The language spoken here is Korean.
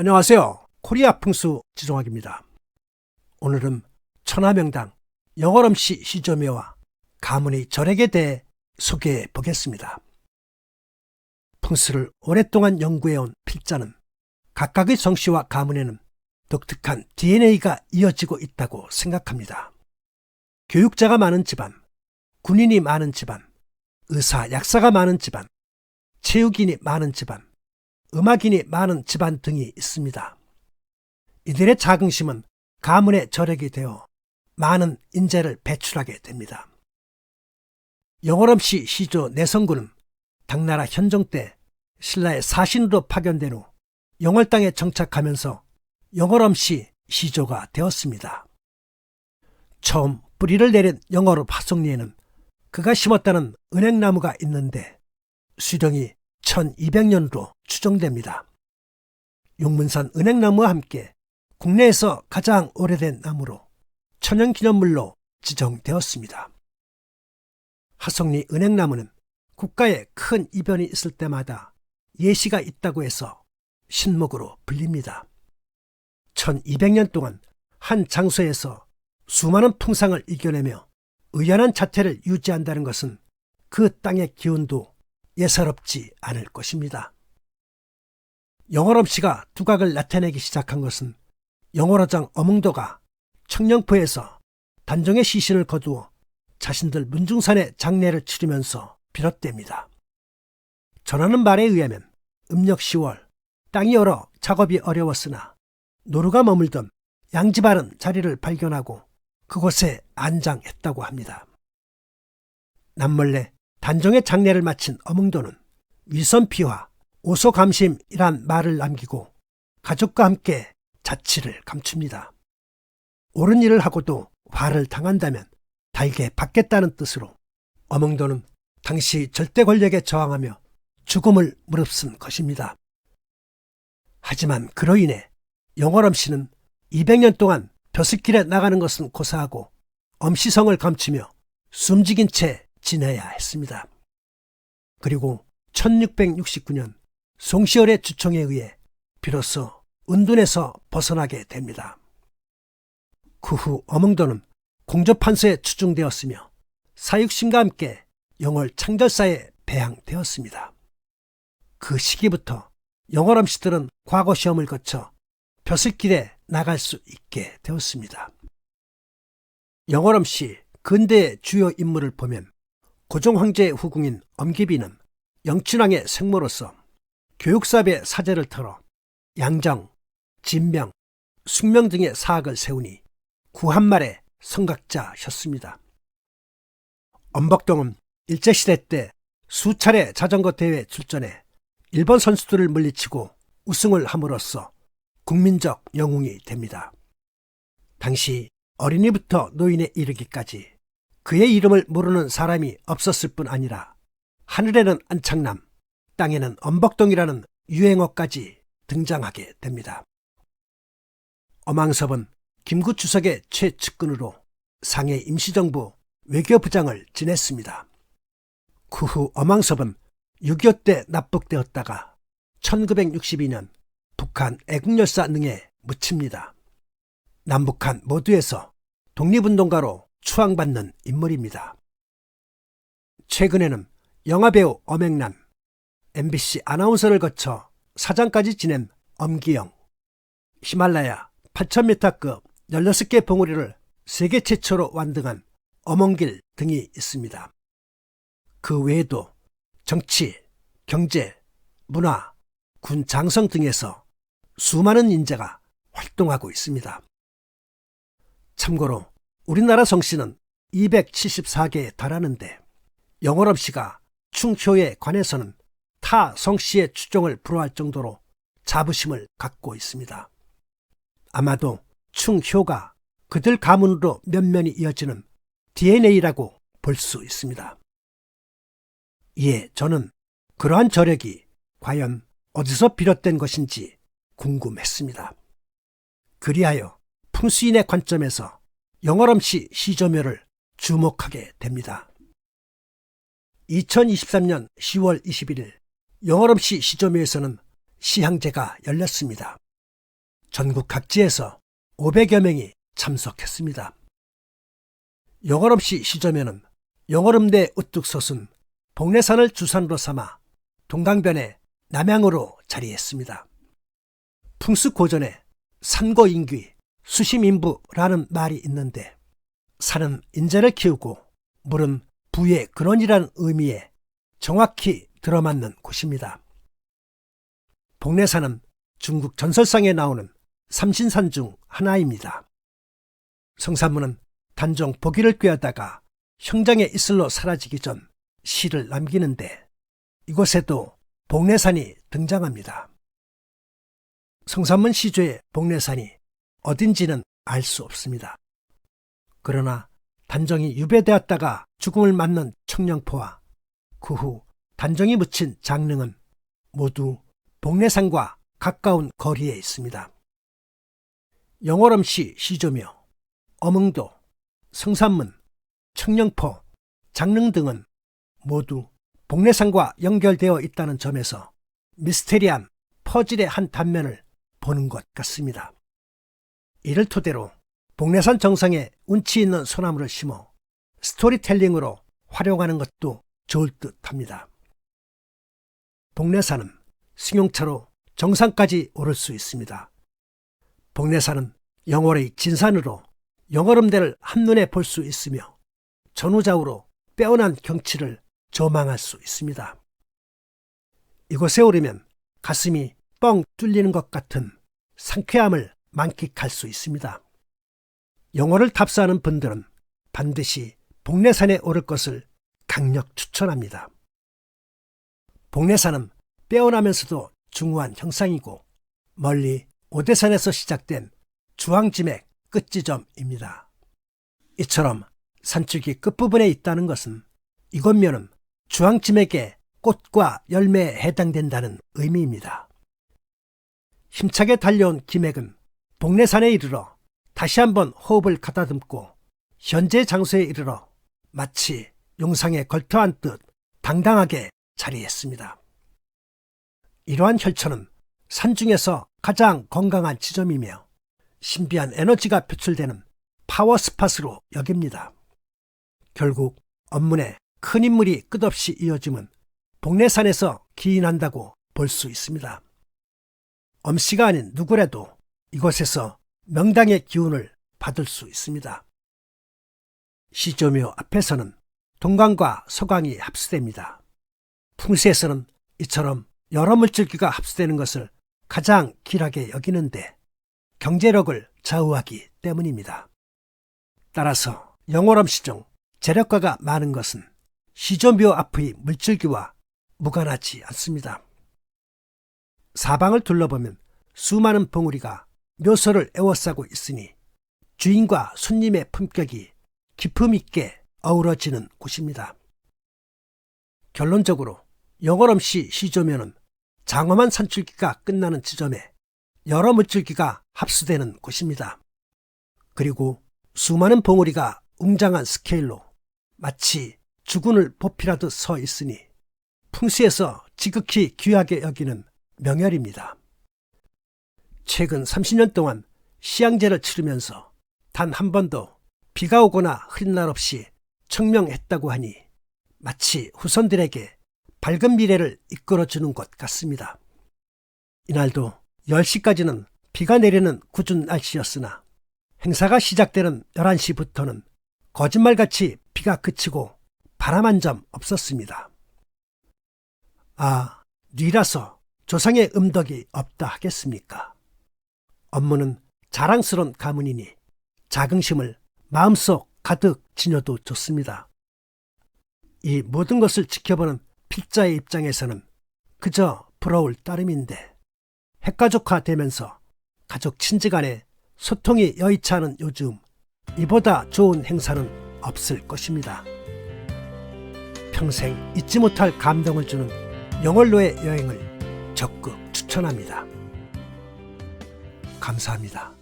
안녕하세요. 코리아 풍수 지종학입니다. 오늘은 천하명당 영월엄씨 시조묘와 가문의 절액에 대해 소개해 보겠습니다. 풍수를 오랫동안 연구해온 필자는 각각의 성씨와 가문에는 독특한 DNA가 이어지고 있다고 생각합니다. 교육자가 많은 집안, 군인이 많은 집안, 의사, 약사가 많은 집안, 체육인이 많은 집안, 음악인이 많은 집안 등이 있습니다. 이들의 자긍심은 가문의 저력이 되어 많은 인재를 배출하게 됩니다. 영월엄씨 시조 내성군은 당나라 현종 때 신라의 사신으로 파견된 후 영월 땅에 정착하면서 영월엄씨 시조가 되었습니다. 처음 뿌리를 내린 영월읍 화성리에는 그가 심었다는 은행나무가 있는데 수령이 1200년으로 추정됩니다. 용문산 은행나무와 함께 국내에서 가장 오래된 나무로 천연기념물로 지정되었습니다. 하성리 은행나무는 국가에 큰 이변이 있을 때마다 예시가 있다고 해서 신목으로 불립니다. 1200년 동안 한 장소에서 수많은 풍상을 이겨내며 의연한 자태를 유지한다는 것은 그 땅의 기운도 예사롭지 않을 것입니다. 영월엄 씨가 두각을 나타내기 시작한 것은 영월어장 어몽도가 청령포에서 단종의 시신을 거두어 자신들 문중산의 장례를 치르면서 비롯됩니다. 전하는 말에 의하면 음력 10월 땅이 얼어 작업이 어려웠으나 노루가 머물던 양지바른 자리를 발견하고 그곳에 안장했다고 합니다. 남몰래 단종의 장례를 마친 어몽도는 위선피와 오소감심이란 말을 남기고 가족과 함께 자취를 감춥니다. 옳은 일을 하고도 화를 당한다면 달게 받겠다는 뜻으로 어몽도는 당시 절대 권력에 저항하며 죽음을 무릅쓴 것입니다. 하지만 그로 인해 영월엄 씨는 200년 동안 벼슬길에 나가는 것은 고사하고 엄시성을 감추며 숨죽인 채 지내야 했습니다. 그리고 1669년 송시열의 주청에 의해 비로소 은둔에서 벗어나게 됩니다. 그 후 어몽도는 공조판서에 추중되었으며 사육신과 함께 영월 창절사에 배양되었습니다. 그 시기부터 영월암 씨들은 과거 시험을 거쳐 벼슬길에 나갈 수 있게 되었습니다. 영월암 씨 근대의 주요 인물을 보면 고종 황제의 후궁인 엄기비는 영춘왕의 생모로서 교육사업의 사제를 털어 양정, 진명, 숙명 등의 사학을 세우니 구한말의 성각자셨습니다. 엄벅동은 일제시대 때 수차례 자전거 대회 출전해 일본 선수들을 물리치고 우승을 함으로써 국민적 영웅이 됩니다. 당시 어린이부터 노인에 이르기까지 그의 이름을 모르는 사람이 없었을 뿐 아니라 하늘에는 안창남, 땅에는 엄벅동이라는 유행어까지 등장하게 됩니다. 어망섭은 김구 주석의 최측근으로 상해 임시정부 외교부장을 지냈습니다. 그 후 어망섭은 6.25 때 납북되었다가 1962년 북한 애국열사 능에 묻힙니다. 남북한 모두에서 독립운동가로 추앙받는 인물입니다. 최근에는 영화배우 엄앵란, MBC 아나운서를 거쳐 사장까지 지낸 엄기영, 히말라야 8,000m급 16개 봉우리를 세계 최초로 완등한 엄원길 등이 있습니다. 그 외에도 정치, 경제, 문화, 군 장성 등에서 수많은 인재가 활동하고 있습니다. 참고로 우리나라 성씨는 274개에 달하는데 영월업 씨가 충효에 관해서는 타 성씨의 추종을 불허할 정도로 자부심을 갖고 있습니다. 아마도 충효가 그들 가문으로 면면이 이어지는 DNA라고 볼 수 있습니다. 이에 저는 그러한 저력이 과연 어디서 비롯된 것인지 궁금했습니다. 그리하여 풍수인의 관점에서 영월엄씨 시조묘를 주목하게 됩니다. 2023년 10월 21일 영월엄씨 시조묘에서는 시향제가 열렸습니다. 전국 각지에서 500여 명이 참석했습니다. 영월없이 시점에는 영월음대 우뚝 솟은 복례산을 주산으로 삼아 동강변에 남양으로 자리했습니다. 풍습고전에 산고인귀, 수심인부라는 말이 있는데 산은 인재를 키우고 물은 부의 근원이라는 의미에 정확히 들어맞는 곳입니다. 복례산은 중국 전설상에 나오는 삼신산 중 하나입니다. 성산문은 단종 보기를 꾀하다가 형장의 이슬로 사라지기 전 시를 남기는데 이곳에도 복례산이 등장합니다. 성산문 시조의 복례산이 어딘지는 알 수 없습니다. 그러나 단종이 유배되었다가 죽음을 맞는 청령포와 그 후 단종이 묻힌 장릉은 모두 복례산과 가까운 거리에 있습니다. 영월음시 시조며 어흥도, 성산문, 청령포, 장릉 등은 모두 복례산과 연결되어 있다는 점에서 미스테리한 퍼즐의 한 단면을 보는 것 같습니다. 이를 토대로 복례산 정상에 운치 있는 소나무를 심어 스토리텔링으로 활용하는 것도 좋을 듯 합니다. 복례산은 승용차로 정상까지 오를 수 있습니다. 복례산은 영월의 진산으로 영월음대를 한눈에 볼 수 있으며 전후좌우로 빼어난 경치를 조망할 수 있습니다. 이곳에 오르면 가슴이 뻥 뚫리는 것 같은 상쾌함을 만끽할 수 있습니다. 영어를 탑사하는 분들은 반드시 복례산에 오를 것을 강력 추천합니다. 복례산은 빼어나면서도 중후한 형상이고 멀리 오대산에서 시작된 주황지맥 끝지점입니다. 이처럼 산축이 끝부분에 있다는 것은 이곳면은 주황지맥의 꽃과 열매에 해당된다는 의미입니다. 힘차게 달려온 기맥은 복례산에 이르러 다시 한번 호흡을 가다듬고 현재 장소에 이르러 마치 용상에 걸터한 듯 당당하게 자리했습니다. 이러한 혈천은 산 중에서 가장 건강한 지점이며 신비한 에너지가 표출되는 파워 스팟으로 여깁니다. 결국 업문에 큰 인물이 끝없이 이어짐은 복례산에서 기인한다고 볼 수 있습니다. 엄씨가 아닌 누구라도 이곳에서 명당의 기운을 받을 수 있습니다. 시조묘 앞에서는 동강과 서강이 합수됩니다. 풍수에서는 이처럼 여러 물질기가 합수되는 것을 가장 길하게 여기는데 경제력을 좌우하기 때문입니다. 따라서 영월암 시중 재력가가 많은 것은 시조묘 앞의 물질기와 무관하지 않습니다. 사방을 둘러보면 수많은 봉우리가 묘소를 에워싸고 있으니 주인과 손님의 품격이 기품 있게 어우러지는 곳입니다. 결론적으로 영월엄시 시조면은 장엄한 산출기가 끝나는 지점에 여러 물줄기가 합수되는 곳입니다. 그리고 수많은 봉우리가 웅장한 스케일로 마치 주군을 보필하듯 서 있으니 풍수에서 지극히 귀하게 여기는 명열입니다. 최근 30년 동안 시향제를 치르면서 단 한 번도 비가 오거나 흐린 날 없이 청명했다고 하니 마치 후손들에게 밝은 미래를 이끌어주는 것 같습니다. 이날도 10시까지는 비가 내리는 궂은 날씨였으나 행사가 시작되는 11시부터는 거짓말같이 비가 그치고 바람 한 점 없었습니다. 아, 뉘라서 조상의 음덕이 없다 하겠습니까? 업무는 자랑스러운 가문이니 자긍심을 마음속 가득 지녀도 좋습니다. 이 모든 것을 지켜보는 필자의 입장에서는 그저 부러울 따름인데 핵가족화 되면서 가족 친지 간에 소통이 여의치 않은 요즘 이보다 좋은 행사는 없을 것입니다. 평생 잊지 못할 감동을 주는 영월로의 여행을 적극 추천합니다. 감사합니다.